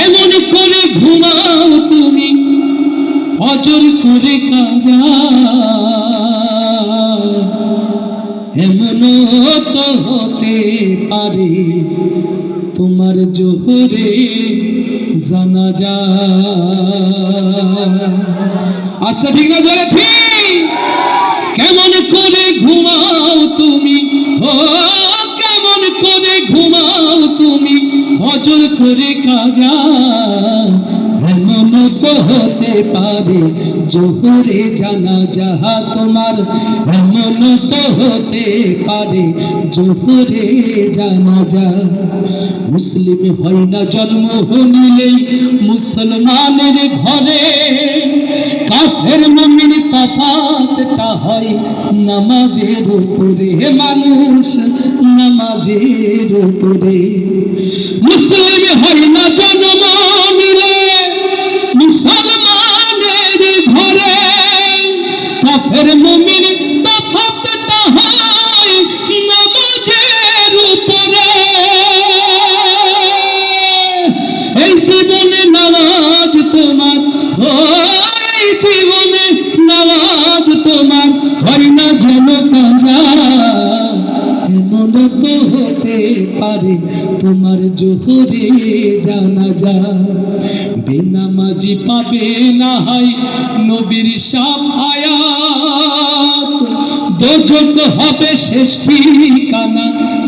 এমন করে ঘুমাও তুমি, ফজর করে কাজা এমন তো হতে পারে তোমার জোহরে জানা যা আচ্ছা ঠিক না, জোরে, ঠিক। হজর করে কাজা এমন তো হতে পারে, জোহরে জানা যাহা তোমার এমন তো হতে পারে, জোহরে জানা যা। মুসলিম হয় না জন্ম হনিলেই মুসলমানের ঘরে, কাফের তফাতটা হয় নামাজের উপরে, মানুষ নামাজের উপরে। মুসলিম হয় না পারে, তোমার জোহরে জানা যা। বেনামাজি পাবে না হয় নবীর সাফায়াত দোজক হবে শেষ ঠিকানা।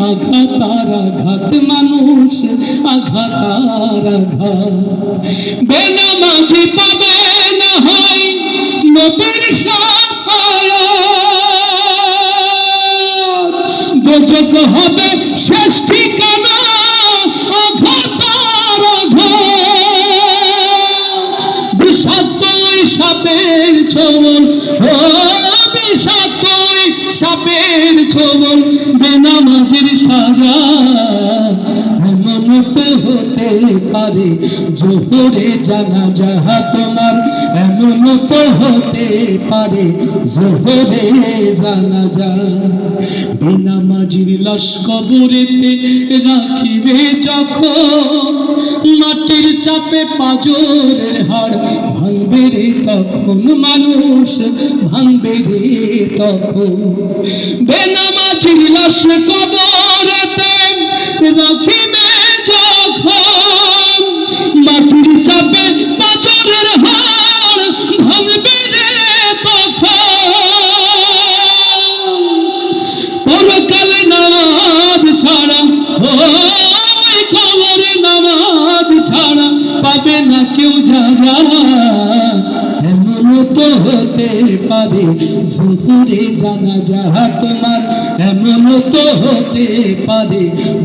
আঘাত আর আঘাত, মানুষ আঘাত আর আঘাত। বেনামাজি পাবে না হয় সাপের ছবল বেনামাজির সাজা হতে পারে। জোহরে জানা যাহা তোমার হতে পারে জোহরে জানা যা বেনামাজির লাশ কবরেতে রাখিবে যখন। মাটির চাপে পাজরের হাড় ভাঙবে রে তখন, মানুষ ভাঙবে রে তখন। বেনামাজির লাশ কবরেতে নামাজ ছাড়া পাবে না কেউ যা যা তো হতে পারে জোহরে জানা যাহা তোমার। এমন তো হতে পারে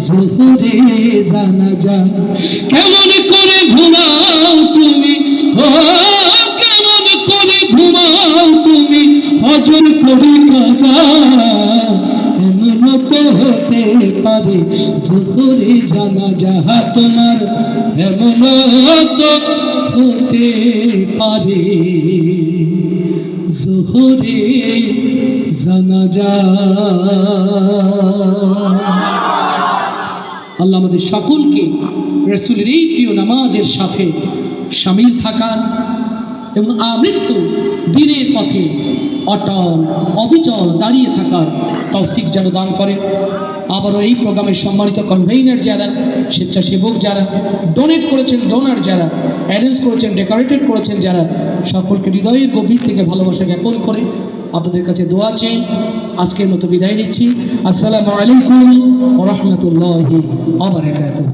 জোহরে জানা যা কেমন করে ঘুমাও হতে পারে। জোহরে জানা যাহা তোমার, এমন হতে পারে। জোহরে জানা যা। আল্লাহ আমাদের সকলকে রসুলের এই প্রিয় নামাজের সাথে সামিল থাকার এবং আমৃত্যু দিনের পথে অটল অবিচল দাঁড়িয়ে থাকার তৌফিক যেন দান করেন। আবারও এই প্রোগ্রামের সম্মানিত কনভেইনার যারা, স্বেচ্ছাসেবক যারা ডোনেট করেছেন ডোনার যারা অ্যারেঞ্জ করেছেন ডেকোরেটেড করেছেন যারা, সকলকে হৃদয়ের গভীর থেকে ভালোবাসা জ্ঞাপন করে আপনাদের কাছে দোয়া চেয়ে আজকের মতো বিদায় নিচ্ছি। আসসালামু আলাইকুম রহমতুল্লাহি আবরাকাতুহ